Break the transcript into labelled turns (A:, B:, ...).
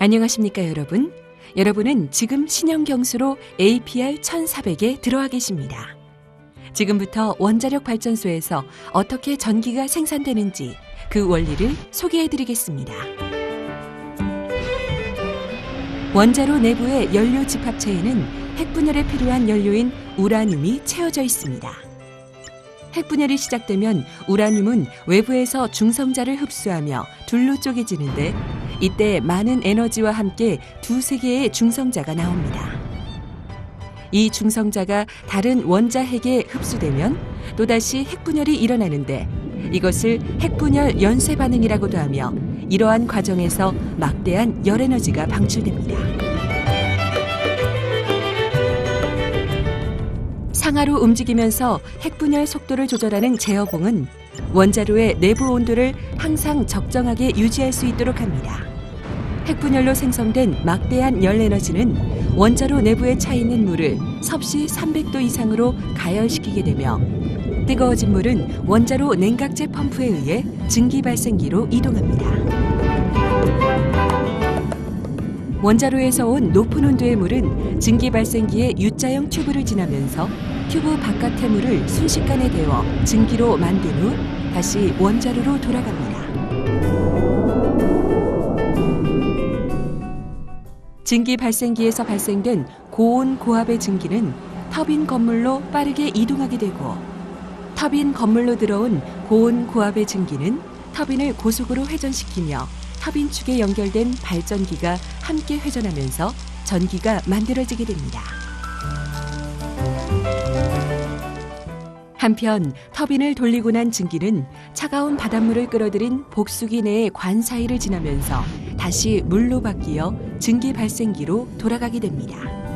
A: 안녕하십니까 여러분? 여러분은 지금 신형경수로 APR 1400에 들어와 계십니다. 지금부터 원자력 발전소에서 어떻게 전기가 생산되는지 그 원리를 소개해 드리겠습니다. 원자로 내부의 연료 집합체에는 핵분열에 필요한 연료인 우라늄이 채워져 있습니다. 핵분열이 시작되면 우라늄은 외부에서 중성자를 흡수하며 둘로 쪼개지는데 이때 많은 에너지와 함께 두세 개의 중성자가 나옵니다. 이 중성자가 다른 원자 핵에 흡수되면 또다시 핵분열이 일어나는데 이것을 핵분열 연쇄 반응이라고도 하며 이러한 과정에서 막대한 열 에너지가 방출됩니다. 상하로 움직이면서 핵분열 속도를 조절하는 제어봉은 원자로의 내부 온도를 항상 적정하게 유지할 수 있도록 합니다. 핵분열로 생성된 막대한 열 에너지는 원자로 내부에 차 있는 물을 섭씨 300도 이상으로 가열시키게 되며 뜨거워진 물은 원자로 냉각제 펌프에 의해 증기 발생기로 이동합니다. 원자로에서 온 높은 온도의 물은 증기 발생기의 U자형 튜브를 지나면서 튜브 바깥의 물을 순식간에 데워 증기로 만든 후 다시 원자로로 돌아갑니다. 증기 발생기에서 발생된 고온 고압의 증기는 터빈 건물로 빠르게 이동하게 되고 터빈 건물로 들어온 고온 고압의 증기는 터빈을 고속으로 회전시키며 터빈 축에 연결된 발전기가 함께 회전하면서 전기가 만들어지게 됩니다. 한편 터빈을 돌리고 난 증기는 차가운 바닷물을 끌어들인 복수기 내의 관 사이를 지나면서 다시 물로 바뀌어 증기 발생기로 돌아가게 됩니다.